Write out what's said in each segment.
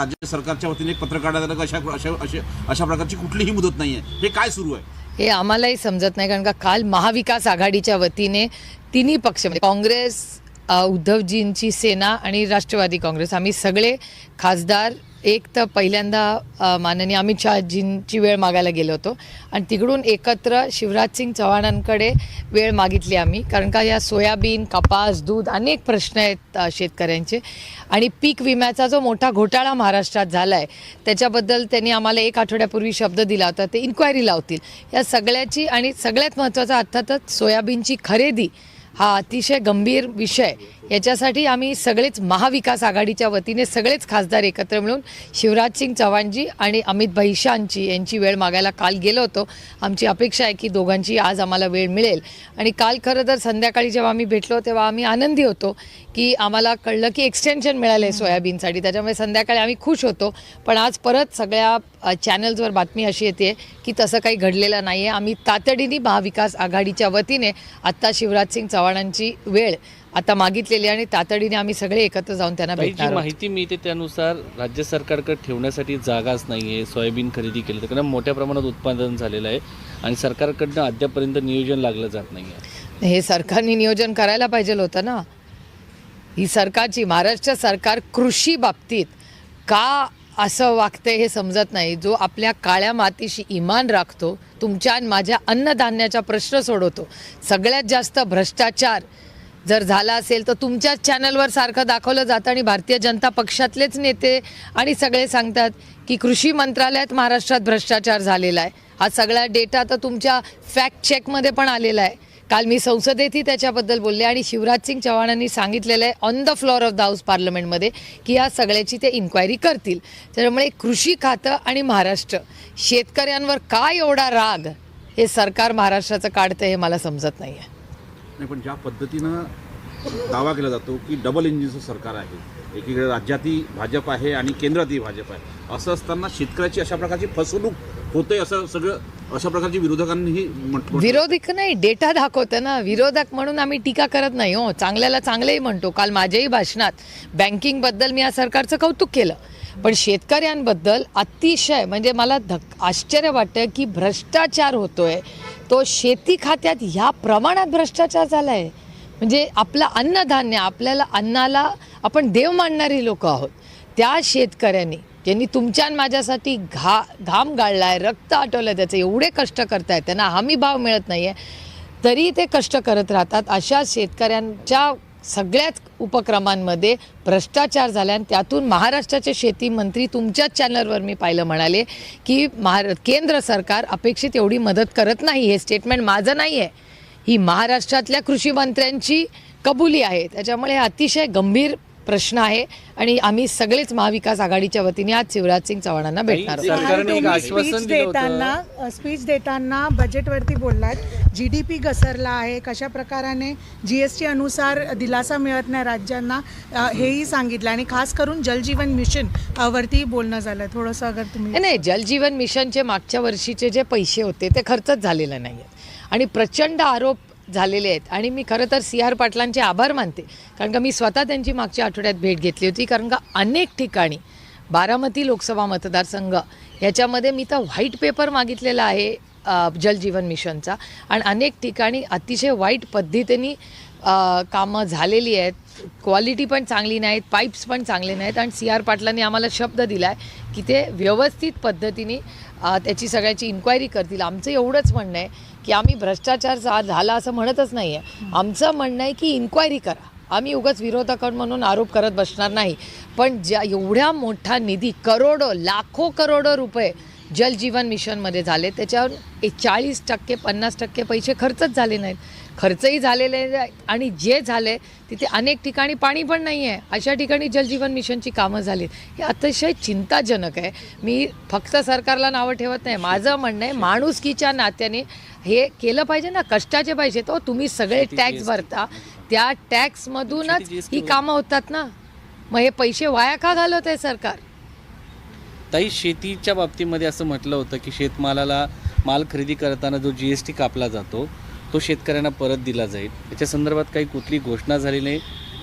राज्य सरकारच्या वतीने एक पत्र काढण्यात आलं अशा अशा अशा अशा प्रकारची कुठलीही मुदत नाही आहे हे काय सुरू आहे? हे आम्हालाही समजत नाही कारण का काल महाविकास आघाडीच्या वतीने तिन्ही पक्ष म्हणजे काँग्रेस अ, उद्धवजींची सेना आणि राष्ट्रवादी काँग्रेस आम्ही सगळे खासदार एक तर पहिल्यांदा माननीय अमित शहाजींची वेळ मागायला गेलो होतो. आणि तिकडून एकत्र शिवराज सिंग चव्हाणांकडे वेळ मागितली आम्ही. कारण का या सोयाबीन कपास दूध अनेक प्रश्न आहेत शेतकऱ्यांचे. आणि पीक विम्याचा जो मोठा घोटाळा महाराष्ट्रात झाला आहे त्याच्याबद्दल त्यांनी आम्हाला एक आठवड्यापूर्वी शब्द दिला होता. ते इन्क्वायरी लावतील. या सगळ्याची आणि सगळ्यात महत्त्वाचा अर्थातच सोयाबीनची खरेदी हा अतिशय गंभीर विषय. याच्यासाठी आम्ही सगळेच महाविकास आघाडीच्या वतीने सगळेच खासदार एकत्र मिळून शिवराजसिंग चव्हाणजी आणि अमित भाई शांची यांची वेळ मागायला काल गेलो होतो. आमची अपेक्षा आहे की दोघांची आज आम्हाला वेळ मिळेल. आणि काल खरं तर संध्याकाळी जेव्हा आम्ही भेटलो तेव्हा आम्ही आनंदी होतो की आम्हाला कळलं की एक्सटेन्शन मिळालं आहे सोयाबीनसाठी. त्याच्यामुळे संध्याकाळी आम्ही खुश होतो. पण आज परत सगळ्या चॅनल्सवर बातमी अशी येते की तसं काही घडलेलं नाही आहे आम्ही तातडीने महाविकास आघाडीच्या वतीने आत्ता शिवराजसिंग चव्हाणांची वेळ आता मागितलेली आणि तातडीने आम्ही सगळे एकत्र जाऊन त्यांना ताई, जी भेटणार आहोत. माहिती मिळते त्यानुसार राज्य सरकारकडे ठेवण्यासाठी जागाच नाही आहे सोयाबीन खरेदी केली तर कारण मोठ्या प्रमाणात उत्पादन झालेलं आहे आणि सरकारकडनं अद्यापर्यंत नियोजन लागलं जात नाही आहे हे सरकारने नियोजन करायला पाहिजे होतं ना ही सरकारची महाराष्ट्र सरकार कृषी बाबतीत का असं वागते हे समजत नाही. जो आपल्या काळ्या मातीशी इमान राखतो तुमच्या आणि माझ्या अन्नधान्याचा प्रश्न सोडवतो. सगळ्यात जास्त भ्रष्टाचार जर झाला असेल तर तुमच्याच चॅनलवर सारखं दाखवलं जातं आणि भारतीय जनता पक्षातलेच नेते आणि सगळे सांगतात की कृषी मंत्रालयात महाराष्ट्रात भ्रष्टाचार झालेला आहे. हा सगळा डेटा तर तुमच्या फॅक्ट चेकमध्ये पण आलेला आहे. काल मी संसदेतही त्याच्याबद्दल बोलले आणि शिवराज सिंग चव्हाणांनी सांगितलेलं आहे on the floor of the house पार्लमेंटमध्ये की या सगळ्याची ते इन्क्वायरी करतील. त्यामुळे कृषी खातं आणि महाराष्ट्र शेतकऱ्यांवर काय एवढा राग हे सरकार महाराष्ट्राचं काढतं हे मला समजत नाही आहे पण ज्या पद्धतीनं दावा केला जातो की डबल इंजिनचं सरकार आहे एकीकडे राज्यातही भाजप आहे आणि केंद्रातही भाजप आहे असं असताना शेतकऱ्याची अशा प्रकारची फसवणूक होते असं सगळं अशा प्रकारची विरोधकांनीही विरोधक नाही डेटा दाखवतं ना. विरोधक म्हणून आम्ही टीका करत नाही हो. चांगल्याला चांगलंही म्हणतो. काल माझ्याही भाषणात बँकिंगबद्दल मी या सरकारचं कौतुक केलं. पण शेतकऱ्यांबद्दल अतिशय म्हणजे मला धक आश्चर्य वाटतं की भ्रष्टाचार होतोय. तो शेती खात्यात ह्या प्रमाणात भ्रष्टाचार झाला आहे म्हणजे आपलं अन्नधान्य आपल्याला अन्नाला आपण देव मानणारी लोक आहोत. त्या शेतकऱ्यांनी ज्यांनी तुमच्या आणि माझ्यासाठी घा घाम गाळला आहे रक्त आटवलं त्याचे एवढे कष्ट करतायत त्यांना हमी भाव मिळत नाही आहे तरी ते कष्ट करत राहतात. अशा शेतकऱ्यांच्या सगळ्याच उपक्रमांमध्ये भ्रष्टाचार झाला आणि त्यातून महाराष्ट्राचे शेती मंत्री तुमच्याच चॅनलवर मी पाहिलं म्हणाले की महार केंद्र सरकार अपेक्षित एवढी मदत करत नाही हे स्टेटमेंट माझं नाही आहे ही महाराष्ट्रातल्या कृषी मंत्र्यांची कबुली आहे. त्याच्यामुळे हे अतिशय गंभीर प्रश्न आहे. आणि आम्ही सगळेच महाविकास आघाडीच्या वतीने आज शिवराज सिंग चव्हाणांना भेटणार आहोत. सरकारने एक तुम्ही आश्वासन स्पीच दिलं होतं. देताना स्पीच देताना बजेटवरती बोललात. जी डी पी घसरला आहे. कशा प्रकाराने जी एस टी अनुसार दिलासा मिळत नाही राज्यांना हेही सांगितलं. आणि खास करून जलजीवन मिशन वरती बोलणं झालं. थोडंसं अगर तुम्ही नाही, नाही. जलजीवन मिशनचे मागच्या वर्षीचे जे पैसे होते ते खर्चच झालेले नाही आहेत आणि प्रचंड आरोप झालेले आहेत. आणि मी खरं तर सी आर पाटलांचे आभार मानते. कारण का मी स्वतः त्यांची मागच्या आठवड्यात भेट घेतली होती. कारण का अनेक ठिकाणी बारामती लोकसभा मतदारसंघ याच्यामध्ये मी तर व्हाईट पेपर मागितलेला आहे जल जलजीवन मिशनचा. आणि अनेक ठिकाणी अतिशय वाईट पद्धतीने कामं झालेली आहेत. क्वालिटी पण चांगली नाहीत पाईप्स पण चांगले नाहीत. आणि सी आर पाटलांनी आम्हाला शब्द दिला आहे की ते व्यवस्थित पद्धतीने त्याची सगळ्याची इन्क्वायरी करतील. आमचं एवढंच म्हणणं आहे की आम्ही भ्रष्टाचार झाला असं म्हणतच नाही आहे आमचं म्हणणं आहे की इन्क्वायरी करा. आम्ही उगाच विरोधक म्हणून आरोप करत बसणार नाही. पण ज्या एवढ्या मोठा निधी करोडो लाखो करोडो रुपये जलजीवन मिशनमध्ये झाले. त्याच्यावर एक चाळीस टक्के पन्नास टक्के पैसे खर्चच झाले नाहीत. खर्चही झालेले आणि जे झाले तिथे अनेक ठिकाणी पाणी पण नाही आहे अशा ठिकाणी जलजीवन मिशनची कामं झाली हे अतिशय चिंताजनक आहे. मी फक्त सरकारला नावं ठेवत नाही. माझं म्हणणं आहे माणुसकीच्या नात्याने हे केलं पाहिजे ना. कष्टाचे पैसे. तो तुम्ही सगळे टॅक्स. भरता. त्या टॅक्समधूनच ही कामं होतात ना. मग हे पैसे वाया का घालवत आहे सरकार? ताई शेतीच्या बाबतीमध्ये असं म्हटलं होतं की शेतमालाला माल खरेदी करताना जो जी एस टी कापला जातो तो शेतकऱ्यांना परत दिला जाईल. याच्या संदर्भात काही कुठली घोषणा झाली नाही.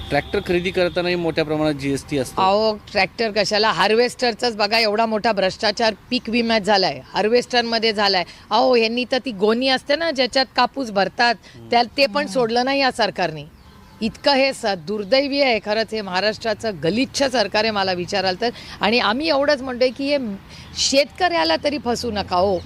ट्रॅक्टर खरेदी करतानाही मोठ्या प्रमाणात जीएसटी असतो. अहो ट्रॅक्टर कशाला? हार्वेस्टरचाच बघा एवढा मोठा भ्रष्टाचार पीक विम्यात झालाय. हार्वेस्टरमध्ये झालाय. अहो यांनी तर ती गोणी असते ना ज्याच्यात कापूस भरतात त्या ते पण सोडलं नाही या सरकारने. इतकं हे स दुर्दैवी आहे. खरंच हे महाराष्ट्राचं गलिच्छ सरकार आहे मला विचाराल तर. आणि आम्ही एवढंच म्हणतोय की हे शेतकऱ्याला तरी फसू नका हो.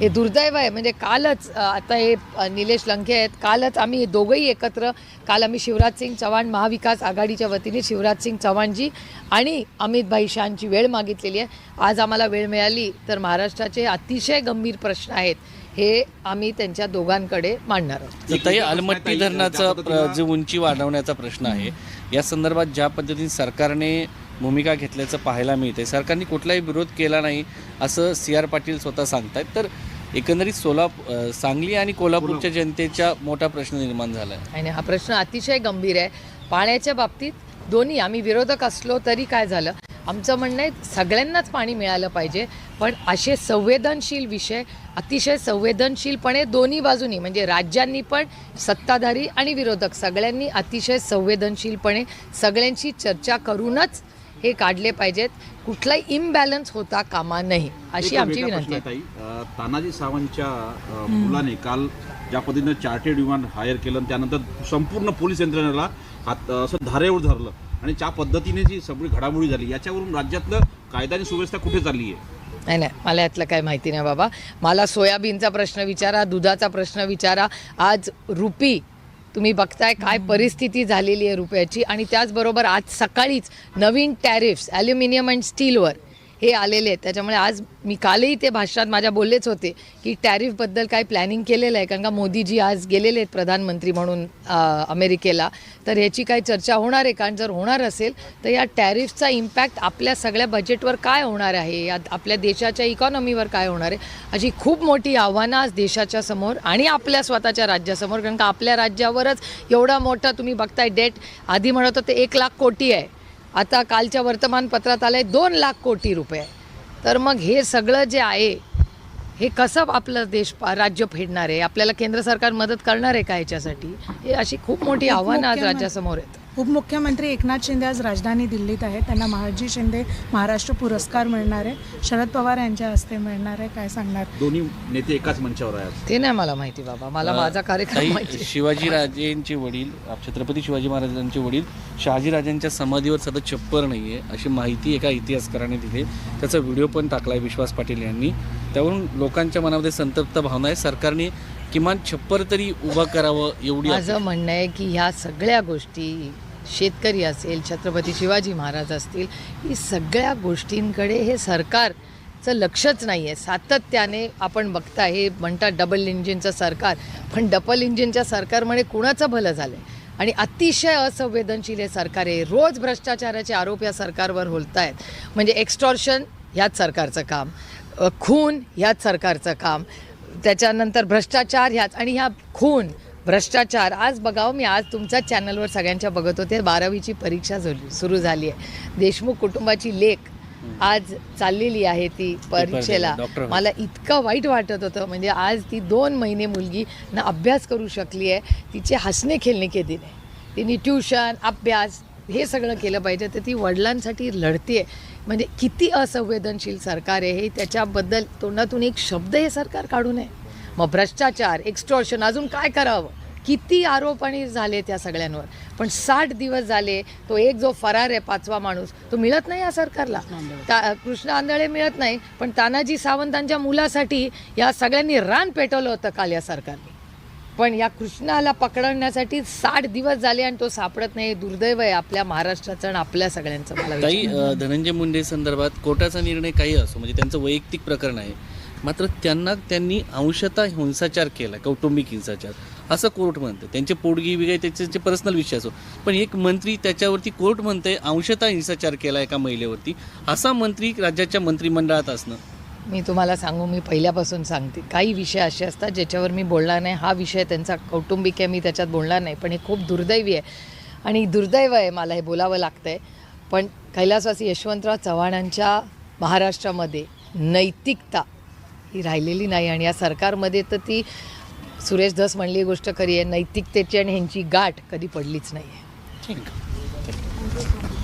हे दुर्दैव आहे. म्हणजे कालच आता हे निलेश लंके आहेत. कालच आम्ही दोघंही एकत्र काल आम्ही शिवराज सिंग चव्हाण महाविकास आघाडीच्या वतीने शिवराज सिंग चव्हाणजी आणि अमितभाई शहांची वेळ मागितलेली आहे. आज आम्हाला वेळ मिळाली तर महाराष्ट्राचे अतिशय गंभीर प्रश्न आहेत. हे आम्ही त्यांच्या दोघांकडे मांडणार आहोत. अलमट्टी धरणाचा जे उंची वाढवण्याचा प्रश्न आहे या संदर्भात ज्या पद्धतीने सरकारने भूमिका घेतल्याचं पाहायला मिळते सरकारने कुठलाही विरोध केला नाही असं सी आर पाटील स्वतः सांगतायत. तर एकंदरीत सोलाप अ, सांगली आणि कोल्हापूरच्या जनतेच्या मोठा प्रश्न निर्माण झाला आहे आणि हा प्रश्न अतिशय गंभीर आहे. पाण्याच्या बाबतीत दोन्ही आम्ही विरोधक असलो तरी काय झालं? आमचं म्हणणं आहे सगळ्यांनाच पाणी मिळालं पाहिजे. पण असे संवेदनशील विषय अतिशय संवेदनशीलपणे दोन्ही बाजूनी म्हणजे राज्यांनी पण सत्ताधारी आणि विरोधक सगळ्यांनी अतिशय संवेदनशीलपणे सगळ्यांशी चर्चा करूनच हे काढले पाहिजेत. कुठलाही इम्बॅलन्स होता कामा नाही अशी आमची विनंती आहे. तानाजी सावंतच्या मुलाने काल ज्या पद्धतीनं चार्टेड विमान हायर केलं त्यानंतर संपूर्ण पोलीस यंत्रणेला हात असं धारेवर धरलं आणि ज्या पद्धतीने जी सगळी घडामोडी झाली याच्यावरून राज्यातलं कायदा आणि सुव्यवस्था कुठे चालली आहे नाही नाही. मला यातलं काय माहिती नाही बाबा. मला सोयाबीनचा प्रश्न विचारा दुधाचा प्रश्न विचारा. आज रुपी तुम्ही बघताय काय परिस्थिती झालेली आहे रुपयाची. आणि त्याचबरोबर आज सकाळीच नवीन टॅरिफ्स ॲल्युमिनियम अँड स्टीलवर हे आलेले आहेत. त्याच्यामुळे आज मी कालही ते भाषणात माझ्या बोललेच होते की टॅरिफबद्दल काय प्लॅनिंग केलेलं आहे. कारण का मोदीजी आज गेलेले आहेत प्रधानमंत्री म्हणून अमेरिकेला. तर ह्याची काय चर्चा होणार आहे. कारण जर होणार असेल तर या टॅरिफचा इम्पॅक्ट आपल्या सगळ्या बजेटवर काय होणार आहे? या आपल्या देशाच्या इकॉनॉमीवर काय होणार आहे? अशी खूप मोठी आव्हानं आज देशाच्या समोर आणि आपल्या स्वतःच्या राज्यासमोर. कारण का आपल्या राज्यावरच एवढं मोठं तुम्ही बघताय डेट आधी म्हणत होते एक लाख कोटी आहे. आता कालच्या वर्तमानपत्रात आलं आहे दोन लाख कोटी रुपये. तर मग हे सगळं जे आहे हे कसं आपलं देश राज्य फेडणार आहे? आपल्याला केंद्र सरकार मदत करणार आहे का ह्याच्यासाठी हे अशी खूप मोठी आव्हानं आज राज्यासमोर आहेत. उपमुख्यमंत्री एकनाथ शिंदे आज राजधानी दिल्लीत आहेत. त्यांना महाजी शिंदे महाराष्ट्र पुरस्कार मिळणार आहे. शरद पवार यांच्या हस्ते मिळणार आहे. काय सांगणार? दोन्ही नेते एकाच मंचावर आहे आज. ते नाही मला माहिती बाबा. मला माझा कार्यक्रम ताई, माहिती आहे. शिवाजी राजेंचे वडील छत्रपती शिवाजी महाराजांचे वडील शहाजी राजांच्या समाधीवर सतत छप्पर नाही आहे अशी माहिती एका इतिहासकाराने दिली. त्याचा व्हिडिओ पण टाकला आहे विश्वास पाटील यांनी. त्यावरून लोकांच्या मनामध्ये संतप्त भावना आहे. सरकारने किमान छप्पर तरी उभं करावं एवढी माझं म्हणणं आहे की ह्या सगळ्या गोष्टी शेतकरी असेल छत्रपती शिवाजी महाराज असतील ही सगळ्या गोष्टींकडे हे सरकारचं लक्षच नाही आहे सातत्याने आपण बघता हे म्हणतात डबल इंजिनचं सरकार. पण डबल इंजिनच्या सरकारमुळे कुणाचं भलं झालं आहे आणि अतिशय असंवेदनशील हे सरकार आहे. रोज भ्रष्टाचाराचे आरोप या सरकारवर होत आहेत म्हणजे एक्स्टॉर्शन ह्याच सरकारचं काम. खून ह्याच सरकारचं काम. त्याच्यानंतर भ्रष्टाचार ह्याच. आणि ह्या खून भ्रष्टाचार. आज बघावं मी आज तुमच्याच चॅनलवर सगळ्यांच्या बघत होते. बारावीची परीक्षा झाली सुरू झाली आहे. देशमुख कुटुंबाची लेख आज चाललेली आहे ती परीक्षेला. मला इतकं वाईट वाटत होतं. म्हणजे आज ती दोन महिने मुलगी ना अभ्यास करू शकली आहे. तिचे हसणे खेळणे के दिन आहे तिने ट्युशन अभ्यास हे सगळं केलं पाहिजे. तर ती वडिलांसाठी लढते म्हणजे किती असंवेदनशील सरकार आहे हे. त्याच्याबद्दल तोंडातून एक शब्द हे सरकार काढू नये. मग भ्रष्टाचार एक्स्टॉर्शन अजून काय करावं? किती आरोप आणि झाले त्या सगळ्यांवर. पण साठ दिवस झाले तो एक जो फरार आहे पाचवा माणूस तो मिळत नाही या सरकारला. ता कृष्ण आंधळे मिळत नाही पण तानाजी सावंतांच्या मुलासाठी या सगळ्यांनी रान पेटवलं होतं काल या सरकारने. पण या कृष्णाला पकडण्यासाठी साठ दिवस झाले आणि तो सापडत नाही दुर्दैव आहे आपल्या महाराष्ट्राचं आणि आपल्या सगळ्यांचं. मला धनंजय मुंडे संदर्भात कोर्टाचा निर्णय काही असो म्हणजे त्यांचं वैयक्तिक प्रकरण आहे मात्र त्यांना त्यांनी अंशतः हिंसाचार केला कौटुंबिक हिंसाचार. असं कोर्ट म्हणतं त्यांचे पोटगी वगैरे त्याचे पर्सनल विषय असो. पण एक मंत्री त्याच्यावरती कोर्ट म्हणतंय अंशतः हिंसाचार केला एका महिलेवरती. असा मंत्री राज्याच्या मंत्रिमंडळात असणं. मी तुम्हाला सांगू मी पहिल्यापासून सांगते. काही विषय असे असतात ज्याच्यावर मी बोलणार नाही. हा विषय त्यांचा कौटुंबिक आहे मी त्याच्यात बोलणार नाही. पण हे खूप दुर्दैवी आहे. आणि दुर्दैव आहे मला हे बोलावं लागतं आहे पण कैलासवासी यशवंतराव चव्हाणांच्या महाराष्ट्रामध्ये नैतिकता ही राहिलेली नाही. आणि या सरकारमध्ये तर ती सुरेश धस म्हणली गोष्ट खरी आहे. नैतिकतेची आणि ह्यांची गाठ कधी पडलीच नाही आहे. थँक्यू